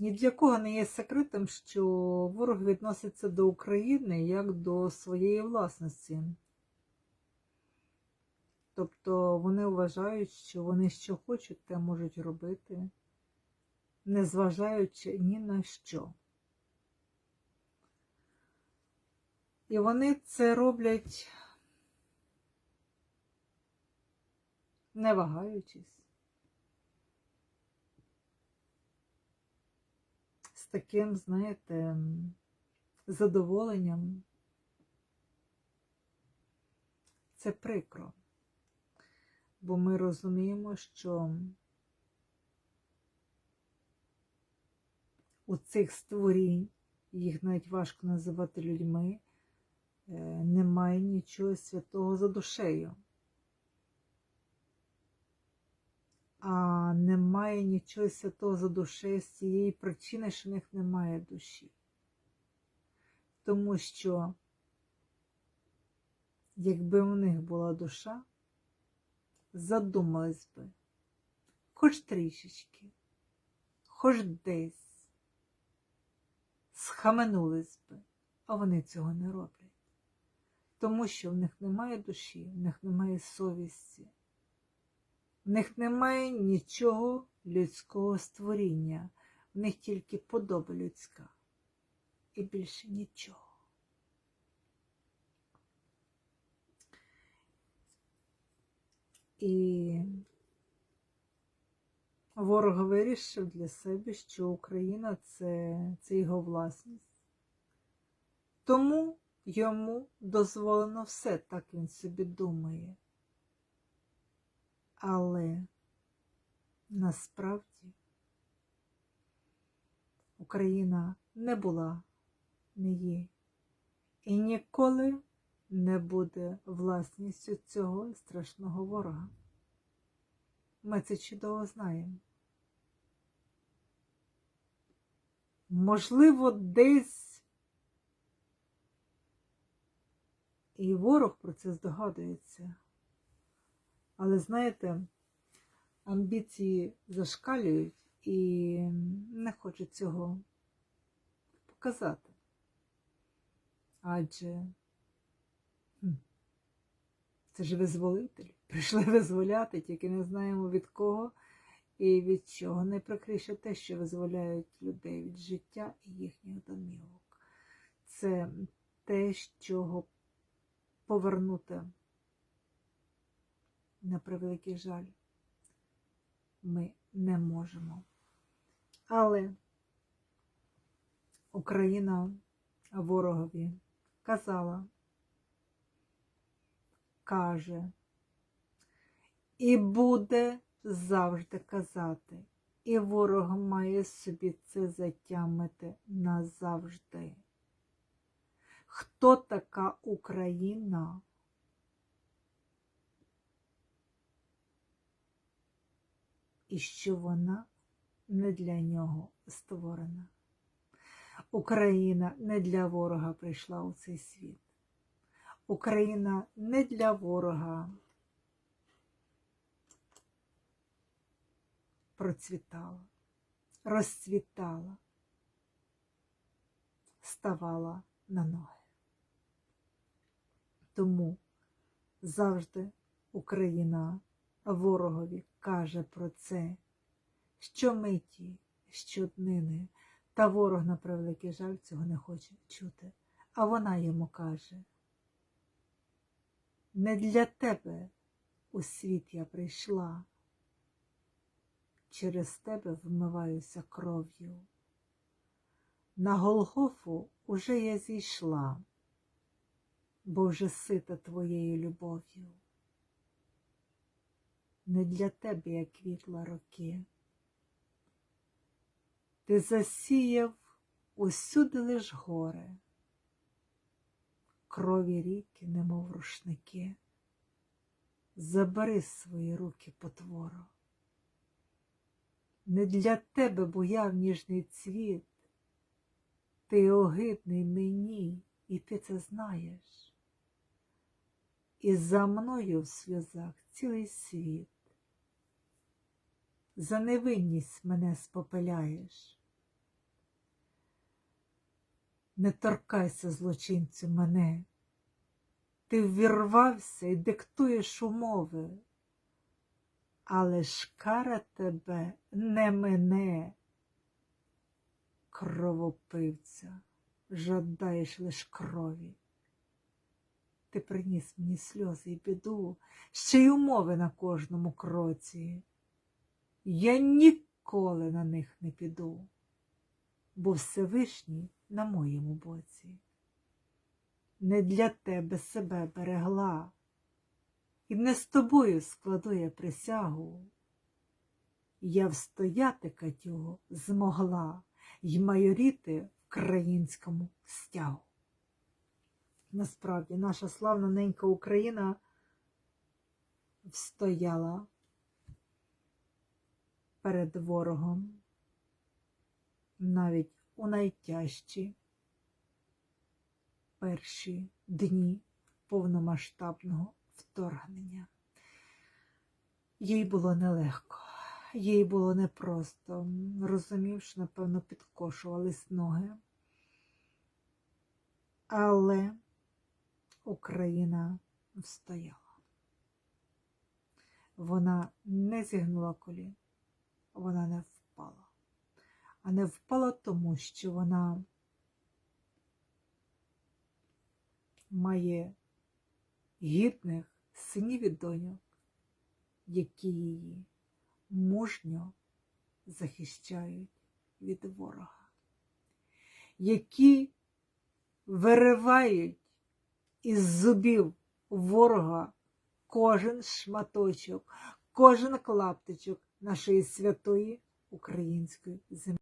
Ні для кого не є секретом, що ворог відноситься до України як до своєї власності. Тобто вони вважають, що вони що хочуть, те можуть робити, незважаючи ні на що. І вони це роблять, не вагаючись. Таким, знаєте, задоволенням. Це прикро, бо ми розуміємо, що у цих створінь, їх навіть важко називати людьми, е, немає нічого святого за душею. А немає нічого святого за душею з цієї причини, що в них немає душі. Тому що, якби у них була душа, задумались би, хоч трішечки, хоч десь, схаменулись би, а вони цього не роблять. Тому що в них немає душі, в них немає совісті. В них немає нічого людського створіння, в них тільки подоба людська і більше нічого. І ворог вирішив для себе, що Україна це, це його власність. Тому йому дозволено все, так він собі думає. Але насправді Україна не була, не є і ніколи не буде власністю цього страшного ворога. Ми це чудово знаємо. Можливо, десь і ворог про це здогадується. Але знаєте, амбіції зашкалюють і не хочуть цього показати. Адже це ж визволитель. Прийшли визволяти, тільки не знаємо від кого і від чого. Найприкріше те, що визволяють людей від життя і їхніх домівок. Це те, з чого повернути на превеликий жаль, ми не можемо. Але Україна ворогові казала, каже, і буде завжди казати, і ворог має собі це затямити назавжди. Хто така Україна? І що вона не для нього створена. Україна не для ворога прийшла у цей світ. Україна не для ворога процвітала, розцвітала, ставала на ноги. Тому завжди Україна ворогові каже про це, щомиті, щоднини, та ворог, на превеликий жаль, цього не хоче чути. А вона йому каже, не для тебе у світ я прийшла, через тебе вмиваюся кров'ю. На Голгофу уже я зійшла, бо вже сита твоєю любов'ю не для тебе, як квітла роки. Ти засіяв усюди лиш горе, крові ріки, немов рушники, забери свої руки потворо. Не для тебе буяв ніжний цвіт, ти огидний мені, і ти це знаєш. І за мною в сльозах цілий світ за невинність мене спопиляєш. Не торкайся, злочинцю, мене. Ти ввірвався і диктуєш умови, але ж кара тебе не мене, кровопивця, жадаєш лиш крові. Ти приніс мені сльози і біду, ще й умови на кожному кроці. Я ніколи на них не піду, бо Всевишній на моєму боці. Не для тебе себе берегла, і не з тобою складу я присягу. Я встояти, Катюго, змогла й майоріти в країнському стягу. Насправді, наша славна ненька Україна встояла перед ворогом навіть у найтяжчі перші дні повномасштабного вторгнення. Їй було нелегко, їй було непросто. Розумів, що, напевно, підкошувались ноги. Але Україна встояла. Вона не зігнула колін, вона не впала. А не впала тому, що вона має гідних синів і доньок, які її мужньо захищають від ворога, які виривають із зубів ворога кожен шматочок, кожен клаптичок нашої святої української землі.